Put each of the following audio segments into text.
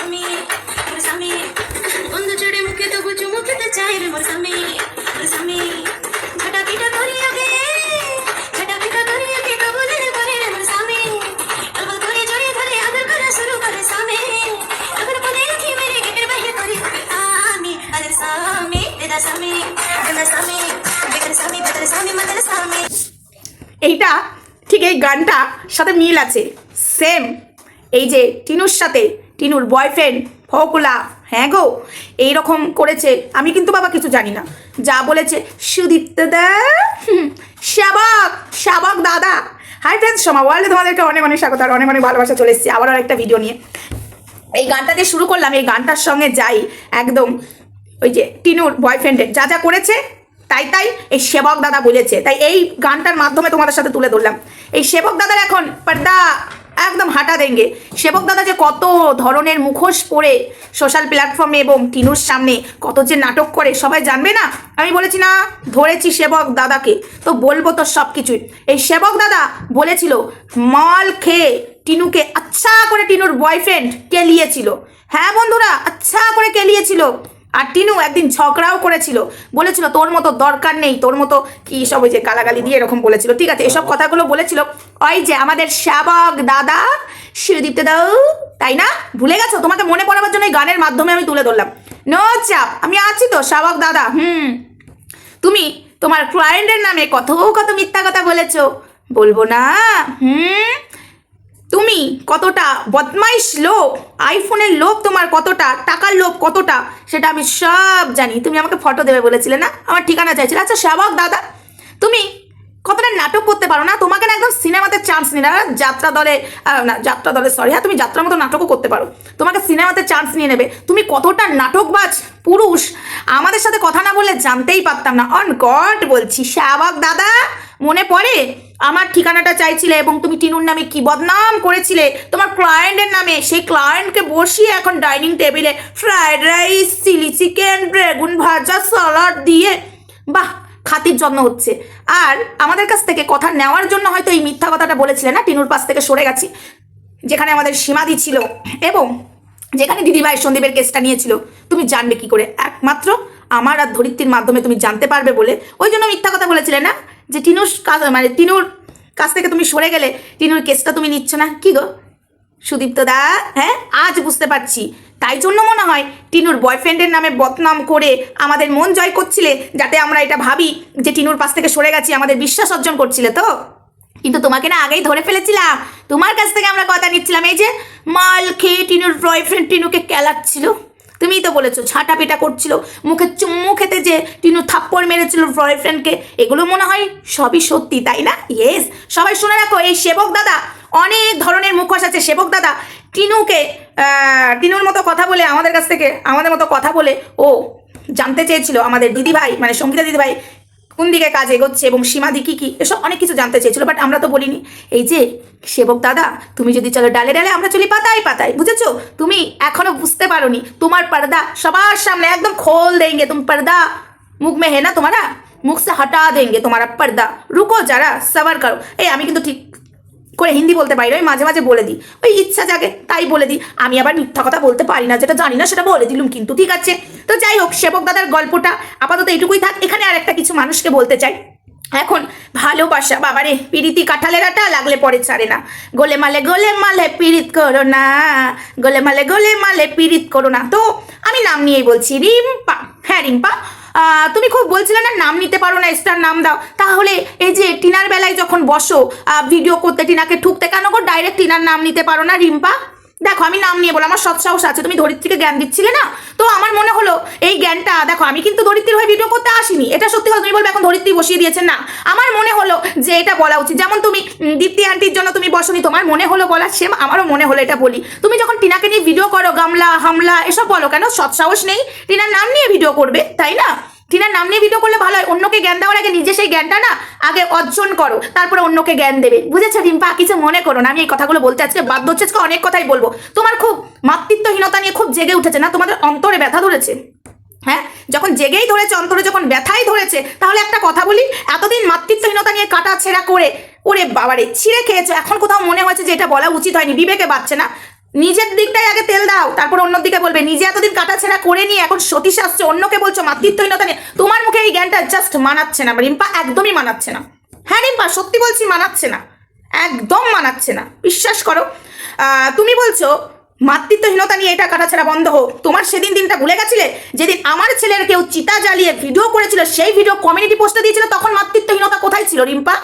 স্বামী মোর স্বামী। বন্ধু চড়ে মুখে খেতে চাই রে মোর স্বামী মোর স্বামী। পিটা করি আগে করি আগে রে মোর স্বামী। জড়িয়ে ধরে আদর করা শুরু করে স্বামী। তখন বলে রাখি মেরে গেটের বাইরে করি আমি? আদর স্বামী দেদা স্বামী দেদা স্বামী স্বামী স্বামী মাদার স্বামী। এইটা, ঠিক এই গানটা সাথে মিল আছে। সেম এই যে টিনুর সাথে টিনুর বয়ফ্রেন্ড ফকুলা। হ্যাঁ গো, এইরকম করেছে। আমি কিন্তু বাবা কিছু জানি না। যা বলেছে, সুদীপ্ত দা শাবাক শাবাক দাদা। হাই ফ্রেন্ডস সমা ওয়ার্ল্ডে তোমাদেরকে অনেক অনেক স্বাগত আর অনেক অনেক ভালোবাসা চলে এসেছি। আবার একটা ভিডিও নিয়ে। এই গানটা দিয়ে শুরু করলাম, এই গানটার সঙ্গে যাই। একদম ওই যে টিনুর বয়ফ্রেন্ডের যা যা করেছে, তাই তাই এই সেবক দাদা বলেছে। তাই এই গানটার মাধ্যমে তোমাদের সাথে তুলে ধরলাম। এই সেবক দাদার এখন পর্দা। একদম হাঁটা দেঙ্গে সেবক দাদা যে কত ধরনের মুখোশ পরে সোশ্যাল প্ল্যাটফর্মে এবং টিনুর সামনে কত যে নাটক করে, সবাই জানবে না? আমি বলেছি, না, ধরেছি সেবক দাদাকে। তো বলব তো সব কিছুই এই সেবক দাদা বলেছিল, মাল খেয়ে টিনুকে আচ্ছা করে টিনুর বয়ফ্রেন্ড কেলিয়েছিল হ্যাঁ বন্ধুরা আচ্ছা করে কেলিয়েছিল আর টিনু একদিন ঝগড়াও করেছিল। বলেছিল, তোর মতো দরকার নেই, তোর মতো কি সব ওই যে গালাগালি দিয়ে এরকম বলেছিল। ঠিক আছে, এসব কথাগুলো বলেছিল। ওই যে আমাদের শ্যাবক দাদা শিরদীপ্তে দাও তাই না? ভুলে গেছো? তোমাকে মনে পড়াবার জন্য এই গানের মাধ্যমে আমি তুলে ধরলাম। নো চাপ, আমি আছি তো শ্যাবক দাদা, হুম। তুমি তোমার ক্লায়েন্টের নামে কত কত মিথ্যা কথা বলেছ? বলব না, হুম। তুমি কতটা বদমাইশ লোক? আইফোনের লোভ তোমার কতটা? টাকার লোভ কতটা? সেটা আমি সব জানি। তুমি আমাকে ফটো দেবে বলেছিলে না? আমার ঠিকানা চাইছিলে। আচ্ছা শাবাক দাদা। তুমি কতটা নাটক করতে পারো না? তোমাকে না একদম সিনেমাতে চান্স নিয়ে না যাত্রা দলে না, যাত্রা দলে সরি হ্যাঁ তুমি যাত্রার মতো নাটকও করতে পারো। তোমাকে সিনেমাতে চান্স নিয়ে নেবে। তুমি কতটা নাটকবাজ, পুরুষ? আমাদের সাথে কথা না বললে জানতেই পারতাম না। অন গড বলছি। শাবাক দাদা! মনে পড়ে? আমার ঠিকানাটা চাইছিলে এবং তুমি টিনুর নামে কি বদনাম করেছিলে? তোমার ক্লায়েন্টের নামে। সেই ক্লায়েন্টকে বসিয়ে এখন ডাইনিং টেবিলে ফ্রায়েড রাইস চিলি চিকেন বেগুন ভাজা সালাড দিয়ে। বাহ, খাতির যত্ন হচ্ছে। আর আমাদের কাছ থেকে কথা নেওয়ার জন্য হয়তো এই মিথ্যা কথাটা বলেছিলে না? টিনুর পাশ থেকে সরে গেছি। যেখানে আমাদের সীমাদি ছিল এবং যেখানে দিদিভাই সন্দীপের কেসটা নিয়েছিল। তুমি জানবে কি করে? একমাত্র আমার আর ধরিত্রীর মাধ্যমে তুমি জানতে পারবে বলে। ওই জন্য মিথ্যা কথা বলেছিলে না? যে টিনুর কাজ মানে টিনুর কাছ থেকে তুমি সরে গেলে টিনুর কেসটা তুমি নিচ্ছ না। কি গো? সুদীপ্ত দা হ্যাঁ? আজ বুঝতে পারছি। তাই জন্য মনে হয় টিনুর বয়ফ্রেন্ডের নামে বদনাম করে আমাদের মন জয় করছিলে, যাতে আমরা এটা ভাবি যে টিনুর পাশ থেকে সরে গেছি, আমাদের বিশ্বাস অর্জন করছিলে তো? কিন্তু তোমাকে না আগেই ধরে ফেলেছিলাম। তোমার কাছ থেকে আমরা কথা নিচ্ছিলাম, এই যে মাল খেয়ে টিনুর বয়ফ্রেন্ড টিনুকে কেলাচ্ছিল। তুমিই তো বলেছ, ছাটা পেটা করছিল, মুখে চুম্মু খেতে যে টিনু থাপ্পড় মেরেছিল বয়ফ্রেন্ডকে এগুলো মনে হয় সবই সত্যি, তাই না? ইয়েস সবাই শুনে রাখো, এই সেবক দাদা, অনেক ধরনের মুখোশ আছে, সেবক দাদা, টিনুকে টিনুর মতো কথা বলে আমাদের কাছ থেকে, আমাদের মতো কথা বলে, ও জানতে চেয়েছিল আমাদের দিদিভাই মানে সঙ্গীতা দিদিভাই কোন দিকে কাজ এগোচ্ছে এবং সীমা কী কী, এসব অনেক কিছু জানতে চেয়েছিল বাট আমরা তো বলিনি। এই যে সেবক দাদা, তুমি যদি চলো ডালে ডালে, আমরা চলি পাতায় পাতায়, বুঝেছ? তুমি এখনও বুঝতে পারোনি, তোমার পর্দা সবার সামনে একদম খোল দেঙ্গে তুমি পর্দা মুখ মেহে না তোমারা? মুখ সে হটা দেঙ্গে তোমারা পর্দা। রুকো যারা, সবার করো। এই আমি কিন্তু ঠিক করে হিন্দি বলতে পারি ওই মাঝে মাঝে বলে দিই। ওই ইচ্ছা জাগে, তাই বলে দিই। আমি আবার মিথ্যা কথা বলতে পারি না, যেটা জানি না, সেটা বলে দিলুম কিন্তু, ঠিক আছে? তো যাই হোক, সেবক দাদার গল্পটা আপাতত এইটুকুই থাক। এখানে আর একটা কিছু মানুষকে বলতে চাই। এখন, ভালোবাসা, বাবারে, পিরিতি কাঁঠালের আটা লাগলে পরে ছাড়ে না। গোলে মালে গোলে মালে পিরিত করো না। গোলে মালে গোলে মালে পিরিত করো না। তো, আমি নাম নিয়েই বলছি, রিম্পা। হ্যাঁ রিম্পা? তুমি খুব বলছিলে না, নাম নিতে পারো না স্টার নাম দাও। তাহলে এই যে টিনার বেলায় যখন বসো ভিডিও করতে, টিনাকে ঠুকতে, কেন গো? ডাইরেক্ট টিনার নাম নিতে পারো না, রিম্পা? দেখো, আমি নাম নিয়ে বলো আমার সৎসাহস আছে, তুমি ধরিত্রীকে জ্ঞান দিচ্ছিলে না? তো আমার মনে হলো, এই জ্ঞানটা, দেখো, আমি কিন্তু ধরিত্রীর হয়ে ভিডিও করতে আসিনি। এটা সত্যি কথা, তুমি বলবে, এখন ধরিত্রী বসিয়ে দিয়েছে না। আমার মনে হলো যে এটা বলা উচিত। যেমন তুমি দীপ্তি আন্টির জন্য তুমি বসনি, তোমার মনে হলো বলা সেম আমারও মনে হলো এটা বলি। তুমি যখন টিনাকে নিয়ে ভিডিও করো, গামলা, হামলা, এসব বলো কেন? সৎসাহস নেই। টিনার নাম নিয়ে ভিডিও করবে, তাই না? টিনার নাম নিয়ে ভিডিও করলে ভালো হয়। অন্যকে জ্ঞান দেওয়ার আগে নিজে সেই জ্ঞানটা না, আগে অর্জন করো। তারপরে অন্যকে জ্ঞান দেবে। বুঝেছ রিম্পা? কিছু মনে করো না। আমি এই কথাগুলো বলতে আজকে বাধ্য হচ্ছে। আজকে অনেক কথাই বলব। তোমার খুব মাতৃত্বহীনতা নিয়ে খুব জেগে উঠেছে না? তোমাদের অন্তরে ব্যথা ধরেছে। হ্যাঁ? যখন জেগেই ধরেছে, অন্তরে যখন ব্যথাই ধরেছে, তাহলে একটা কথা বলি। এতদিন মাতৃত্বহীনতা নিয়ে কাটা ছেঁড়া করে, ওরে বাবারে, ছিঁড়ে খেয়েছো। এখন কোথাও মনে হয়েছে যে এটা বলা উচিত হয়নি। বিবেকে বাচ্চে না। নিজের দিকটাই আগে তেল দাও, তারপর অন্য দিকে বলবে। নিজে এতদিন কাটাছেড়া করে নিয়ে এখন সতী আসছে, অন্যকে বলছো মাতৃত্বহীনতা নিয়ে। তোমার মুখে এই জ্ঞানটা জাস্ট মানাচ্ছে না, রিম্পা একদমই মানাচ্ছে না। হ্যাঁ রিম্পা, সত্যি বলছি মানাচ্ছে না। একদম মানাচ্ছে না। বিশ্বাস করো তুমি বলছো মাতৃত্বহীনতা নিয়ে এটা কাটাছেড়া বন্ধ হোক। তোমার সেদিন দিনটা ভুলে গেছিলে? যেদিন আমার ছেলের কেউ চিতা জ্বালিয়ে ভিডিও করেছিল, সেই ভিডিও কমিউনিটি পোস্টে দিয়েছিল, তখন মাতৃত্বহীনতা কোথায় ছিল রিম্পা?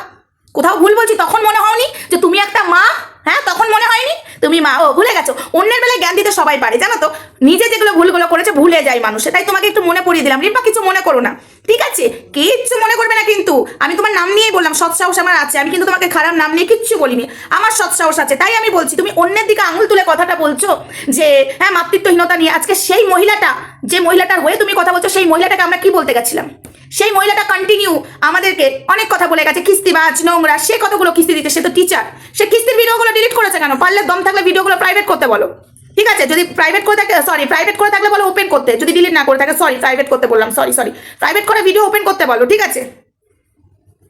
কোথাও ভুল বলছি, তখন মনে হয়নি যে তুমি একটা মা? হ্যাঁ তখন মনে হয়নি? তুমি মা, ও ভুলে গেছো। অন্যের বেলায় জ্ঞান দিতে সবাই পারে, জানো তো? নিজে যেগুলো ভুলগুলো করেছে, ভুলে যায় মানুষ। তাই তোমাকে একটু মনে পড়িয়ে দিলাম। রিম্পা, কিছু মনে করো না। ঠিক আছে? কিচ্ছু মনে করবে না কিন্তু। আমি তোমার নাম নিয়েই বললাম, সৎ সাহস আমার আছে। আমি কিন্তু তোমাকে খারাপ নাম নিয়ে কিচ্ছু বলিনি। আমার সৎ সাহস আছে। তাই আমি বলছি, তুমি অন্যের দিকে আঙুল তুলে কথাটা বলছো যে হ্যাঁ মাতৃত্বহীনতা নিয়ে আজকে সেই মহিলাটা, যে মহিলাটার হয়ে তুমি কথা বলছো, সেই মহিলাটাকে আমরা কি বলতে গেছিলাম? সেই মহিলাটা কন্টিনিউ আমাদেরকে অনেক কথা বলে গেছে। কিস্তিবাজ নোংরা, সে কতগুলো কিস্তি দিতে, সে তো টিচার সে ভিডিওগুলো ডিলিট করেছে কেন? পারলে দম থাকলে ভিডিওগুলো প্রাইভেট করতে বলো। ঠিক আছে? যদি প্রাইভেট করে থাকে সরি প্রাইভেট করে থাকলে বলো ওপেন করতে। যদি ডিলিট না করে থাকে সরি প্রাইভেট করতে বললাম সরি সরি প্রাইভেট করে ভিডিও ওপেন করতে বলো, ঠিক আছে?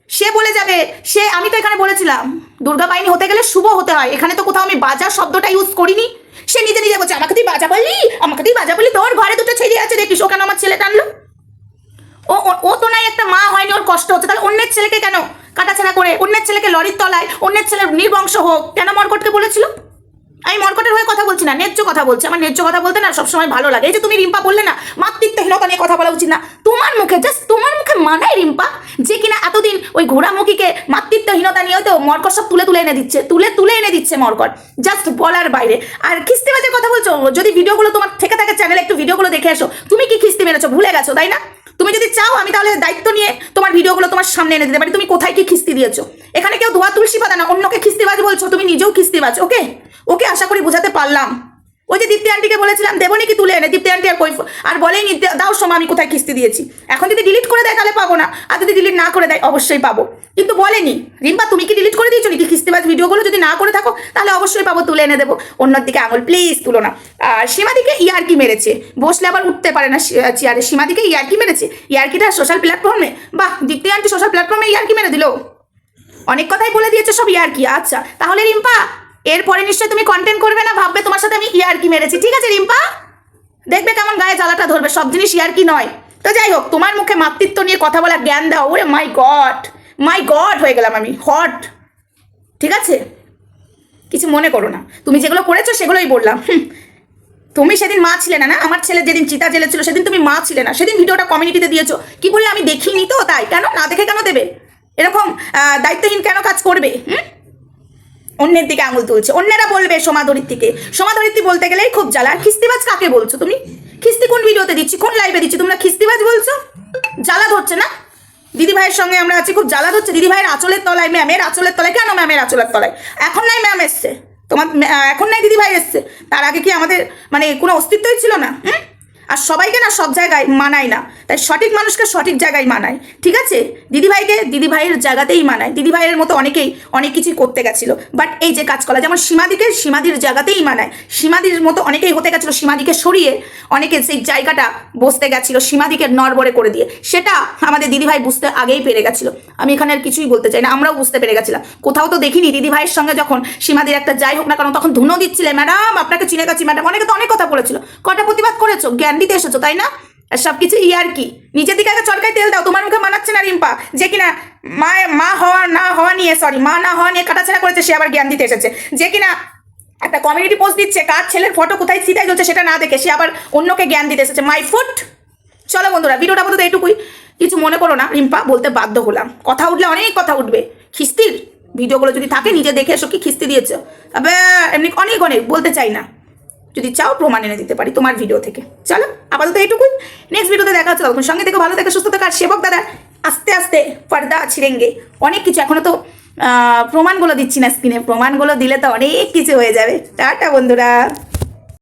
সে বলে যাবে, সে, আমি তো এখানে বলেছিলাম দুর্গা বাহিনী হতে গেলে শুভ হতে হয়। এখানে তো কোথাও আমি বাজার শব্দটা ইউজ করিনি। সে নিজে নিজে বলছে, আমাকে তুই বাজা বললি? আমাকে তুই বাজা বললি? তোর ঘরে দুটো ছেলে আছে, দেখিস, ও কেন আমার ছেলে টানলো ও, ও- ও তো নাই, একটা মা হয়নি, ওর কষ্ট হচ্ছে। তাহলে অন্যের ছেলেকে কেন? কাটাছেড়া করে অন্যের ছেলেকে লরির তলায়, অন্যের ছেলের নির্বংশ হোক, কেন মর্কটকে বলেছিল? আমি মর্কটের হয়ে কথা বলছি না, ন্যায্য কথা বলছি। আমার ন্যায্য কথা বলতে না সবসময় ভালো লাগে। এই যে তুমি রিম্পা বললে না, মাতৃত্বহীনতা নিয়ে কথা বলা উচিত না। তোমার মুখে জাস্ট তোমার মুখে মানায় রিম্পা যে কিনা এতদিন ওই ঘোড়ামুখীকে মাতৃত্বহীনতা নিয়ে তো মর্কট সব তুলে তুলে এনে দিচ্ছে, তুলে তুলে এনে দিচ্ছে মর্কট। জাস্ট বলার বাইরে। আর খিস্তিবাজের কথা বলছো? যদি ভিডিওগুলো তোমার থেকে থাকে চ্যানেলে একটু ভিডিওগুলো দেখে এসো। তুমি কি খিস্তি মেরেছো ভুলে গেছো, তাই না? তুমি যদি চাও আমি তাহলে দায়িত্ব নিয়ে তোমার ভিডিওগুলো তোমার সামনে এনে দিতে পারি। তুমি কোথায় কি খিস্তি দিয়েছ? এখানে কেউ ধোয়া তুলসী পাতা না, অন্যকে খিস্তিবাজ বলছো, তুমি নিজেও খিস্তিবাজ ওকে ওকে? আশা করি বোঝাতে পারলাম। ওই যে দীপ্তি আন্টিকে বলেছিলাম, দেবো নাকি তুলে এনে? দীপ্তি আন্টি আর কই আর বলেনি দাও সময় আমি কোথায় কিস্তি দিয়েছি? এখন যদি ডিলিট করে দেয় তাহলে পাবো না, আর যদি ডিলিট না করে দেয়, অবশ্যই পাবো। কিন্তু বলেনি, রিম্পা, তুমি কি ডিলিট করে দিয়েছ নাকি কিস্তিবাজ ভিডিওগুলো যদি না করে থাকো, তাহলে অবশ্যই পাবো, তুলে এনে দেবো। অন্যর দিকে আঙুল প্লিজ তুলো না। আর সীমাদিকে ইয়ারকি মেরেছে? বসলে আবার উঠতে পারে না চেয়ারে। সীমাদিকে ইয়ারকি মেরেছে? ইয়ারকিটা সোশ্যাল প্ল্যাটফর্মে বাহ, দীপ্তি আন্টি সোশ্যাল প্ল্যাটফর্মে ইয়ারকি মেরে দিলো? অনেক কথাই বলে দিয়েছে সব ইয়ারকি আচ্ছা তাহলে রিম্পা এরপরে নিশ্চয়ই তুমি কন্টেন্ট করবে না, ভাববে তোমার সাথে আমি ইয়ারকি মেরেছি। ঠিক আছে, রিম্পা? দেখবে কেমন গায়ে জ্বালাটা ধরবে, সব জিনিস ইয়ারকি নয়। তো যাই হোক, তোমার মুখে মাতৃত্ব নিয়ে কথা বলা, জ্ঞান দাও। ওরে মাই গড মাই গড হয়ে গেলাম আমি হট ঠিক আছে? কিছু মনে করো না। তুমি যেগুলো করেছ, সেগুলোই বললাম। তুমি সেদিন মা ছিলে না না? আমার ছেলে যেদিন চিতা জেলে ছিল সেদিন তুমি মা ছিলে না। সেদিন ভিডিওটা কমিউনিটিতে দিয়েছ। কি বললে, আমি দেখিনি তো তাই। কেন? না দেখে কেন দেবে? এরকম দায়িত্বহীন কেন কাজ করবে? হুম? অন্যের দিকে আঙুল তুলছে। অন্যেরা বলবে সোমাদরির থেকে সোমাদরিত্রী বলতে গেলেই খুব জ্বালা। আর খিস্তিবাজ কাকে বলছো তুমি? খিস্তি কোন ভিডিওতে দিচ্ছি? কোন লাইভে দিচ্ছি? তোমরা খিস্তিবাজ বলছো? জ্বালা ধরছে না? দিদি ভাইয়ের সঙ্গে আমরা আছি, খুব জ্বালা ধরছে। দিদি ভাইয়ের আঁচলের তলায় ম্যামের আঁচলের তলায় কেন ম্যামের আঁচলের তলায়? এখন নাই ম্যাম এসছে। তোমার এখন নাই দিদি ভাই এসছে। তার আগে কি আমাদের মানে কোনো অস্তিত্বই ছিল না? হুম? আর সবাইকে না সব জায়গায় মানায় না। তাই সঠিক মানুষকে সঠিক জায়গায় মানায়। ঠিক আছে? দিদিভাইকে দিদিভাইয়ের জায়গাতেই মানায়। দিদিভাইয়ের মতো অনেকেই অনেক কিছুই করতে গেছিল। বাট এই যে কাজ করা যেমন সীমাদিকে সীমাদির জায়গাতেই মানায়। সীমাদির মতো অনেকেই হতে গেছিল সীমাদিকে সরিয়ে অনেকে সেই জায়গাটা বসতে গেছিল সীমাদিকে নড়বড়ে করে দিয়ে। সেটা আমাদের দিদিভাই বুঝতে আগেই পেরে গেছিল। আমি এখানে আর কিছুই বলতে চাই না, আমরাও বুঝতে পেরে গেছিলাম। কোথাও তো দেখিনি দিদিভাইয়ের সঙ্গে যখন সীমাদির একটা যাই হোক না কারণ তখন ধুনো দিচ্ছিলে। ম্যাডাম, আপনাকে চিনে গেছি, ম্যাডাম। অনেকে তো অনেক কথা বলেছিল। কটা প্রতিবাদ করেছ? জ্ঞান দিতে এসেছ, তাই না? আর সব কিছু ইয়ার কি। নিজের দিকে আগে চরকায় তেল দাও, তোমার মুখে মানাচ্ছে না রিম্পা, যে কিনা মা মা হওয়া, না হওয়া নিয়ে সরি মা না হওয়া নিয়ে কাটাছেড়া করেছে, সে আবার জ্ঞান দিতে এসেছে। যে কিনা একটা কমিউনিটি পোস্ট দিচ্ছে, কার ছেলের ফটো কোথায় সিটাই চলছে সেটা না দেখে, সে আবার অন্যকে জ্ঞান দিতে এসেছে মাই ফুট চলো বন্ধুরা, ভিডিওটা বলতে এইটুকুই। কিছু মনে করো না, রিম্পা, বলতে বাধ্য হলাম। কথা উঠলে অনেক কথা উঠবে। খিস্তির? ভিডিওগুলো যদি থাকে, নিজে দেখে এসো কি খিস্তি দিয়েছ। তবে এমনি অনেক অনেক, বলতে চাই না। যদি চাও প্রমাণ এনে দিতে পারি তোমার ভিডিও থেকে। চলো, আপাতত এইটুকুই। নেক্সট ভিডিওতে দেখা হচ্ছে। তখন সঙ্গে থেকে, ভালো থেকে, সুস্থ থাকার সেবক দাদা, আস্তে আস্তে পর্দা ছিড়েঙ্গে। অনেক কিছু এখনও তো প্রমাণগুলো দিচ্ছি না স্ক্রিনে প্রমাণগুলো দিলে তো অনেক কিছু হয়ে যাবে। টাটা বন্ধুরা।